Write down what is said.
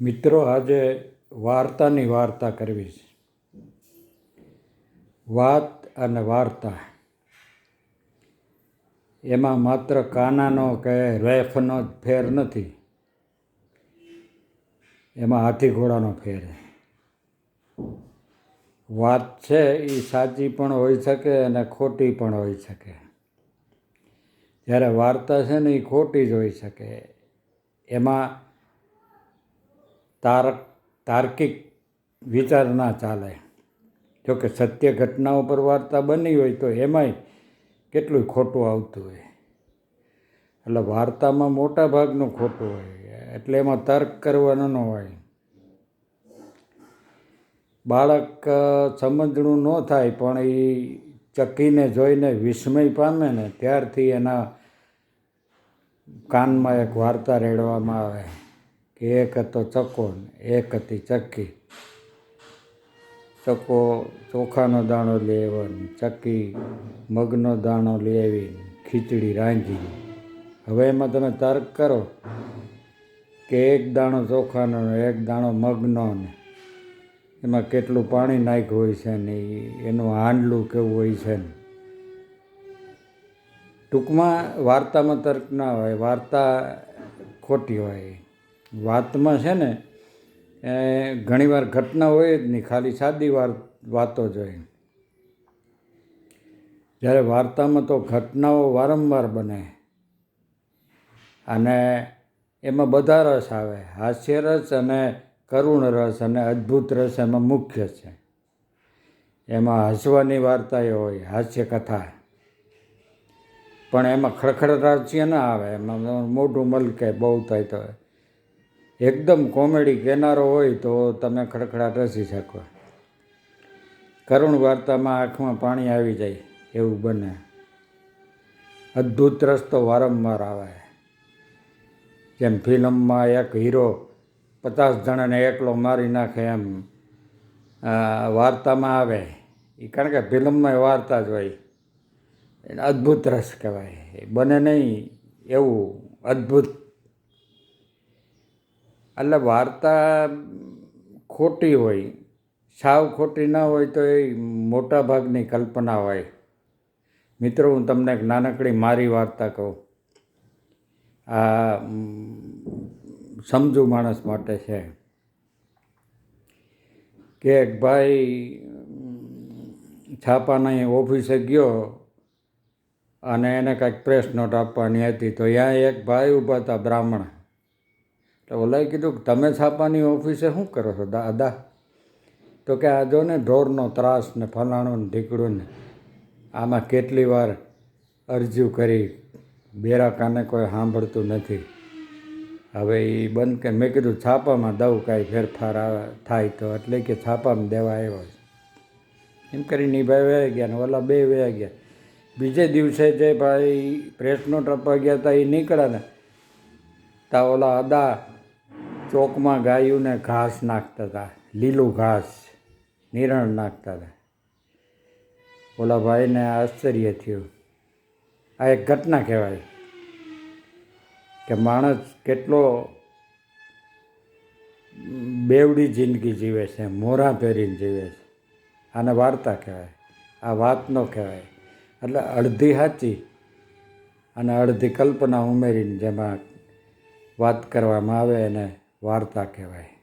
મિત્રો, આજે વાર્તાની વાર્તા કરવી છે. વાત અને વાર્તા. એમાં માત્ર કાનાનો કે રેફનો જ ફેર નથી. એમાં હાથી ઘોડાનો ફેર છે. વાત છે એ સાચી પણ હોઈ શકે અને ખોટી પણ હોઈ શકે. જ્યારે વાર્તા છે ને એ ખોટી જ હોઈ શકે. એમાં તારક, તાર્કિક વિચાર ના ચાલે. જોકે સત્ય ઘટના ઉપર વાર્તા બની હોય તો એમાંય કેટલું ખોટું આવતું હોય. એટલે વાર્તામાં મોટા ભાગનું ખોટું હોય, એટલે એમાં તર્ક કરવાનો ન હોય. બાળક સમજણું ન થાય, પણ એ ચકીને જોઈને વિસ્મય પામે ને ત્યારથી એના કાનમાં એક વાર્તા રેડવામાં આવે. કે એક હતો ચક્કો ને એક હતી ચક્કી. ચક્કો ચોખાનો દાણો લઈ આવ્યો ચક્કી મગનો દાણો લઈ ખીચડી રાંધી હવે એમાં તમે તર્ક કરો કે એક દાણો ચોખાનો એક દાણો મગનો ને એમાં કેટલું પાણી નાખ્યું હોય છે ને એનું હાંડલું કેવું હોય છે ને. ટૂંકમાં વાર્તામાં તર્ક ના હોય, વાર્તા ખોટી હોય. વાતમાં છે ને, એ ઘણીવાર ઘટના હોય જ નહીં ખાલી સાદી વાર, વાતો જ હોય. જ્યારે વાર્તામાં તો ઘટનાઓ વારંવાર બને. અને એમાં બધા રસ આવે. હાસ્ય રસ અને કરુણ રસ અને અદ્ભુત રસ એમાં મુખ્ય છે. એમાં હસવાની વાર્તાઓ હોય, હાસ્ય કથા. પણ એમાં ખડખડ રાજ્ય ના આવે. એમાં મોઢું મલકે, બહુ થાય તો. એકદમ કોમેડી કહેનારો હોય તો તમે ખડખડાટ રસી શકો કરુણ વાર્તામાં આંખમાં પાણી આવી જાય એવું બને. અદ્ભુત રસ તો વારંવાર આવે. જેમ ફિલ્મમાં એક હીરો પચાસ જણાને એકલો મારી નાખે એમ વાર્તામાં આવે. એ કારણ કે ફિલ્મમાં વાર્તા જ હોય. એને અદ્ભુત રસ કહેવાય. બને નહીં એવું અદ્ભુત એટલે વાર્તા ખોટી હોય સાવ ખોટી ના હોય તો એ મોટા ભાગની કલ્પના હોય. મિત્રો, હું તમને એક નાનકડી મારી વાર્તા કહું. આ સમજુ માણસ માટે છે કે એક ભાઈ છાપાની ઓફિસે ગયો અને એને કાંઈક પ્રેસ નોટ આપવાની હતી. તો ત્યાં એક ભાઈ ઊભા હતા બ્રાહ્મણ. તો ઓલાએ કીધું કે તમે છાપાની ઓફિસે શું કરો છો દાદા તો કે આ જો ને ઢોરનો ત્રાસ ને ફલાણું ને ઢીકડું ને આમાં કેટલી વાર અરજીઓ કરી, બેરા કાને કોઈ સાંભળતું નથી. હવે એ બંધ કે મેં કીધું છાપામાં દઉં કાંઈ ફેરફાર થાય તો એટલે કે છાપામાં દેવા આવ્યો એમ કરીને એ ભાઈ વયા ગયા ને ઓલા બે વયા ગયા. બીજે દિવસે જે ભાઈ પ્રેસ નોટ ગયા હતા એ નીકળ્યા ને તા ઓલા અદા ચોકમાં ગાયુંને ઘાસ નાખતા હતા, લીલું ઘાસ, નિરણ નાખતા હતા. ઓલા ભાઈને આશ્ચર્ય થયું. આ એક ઘટના કહેવાય કે માણસ કેટલો બેવડી જિંદગી જીવે છે, મોરા પહેરીને જીવે છે. આને વાર્તા કહેવાય, આ વાત ન કહેવાય. એટલે અડધી સાચી અને અડધી કલ્પના ઉમેરીને જેમાં વાત કરવામાં આવે એને વાર્તા કહેવાય.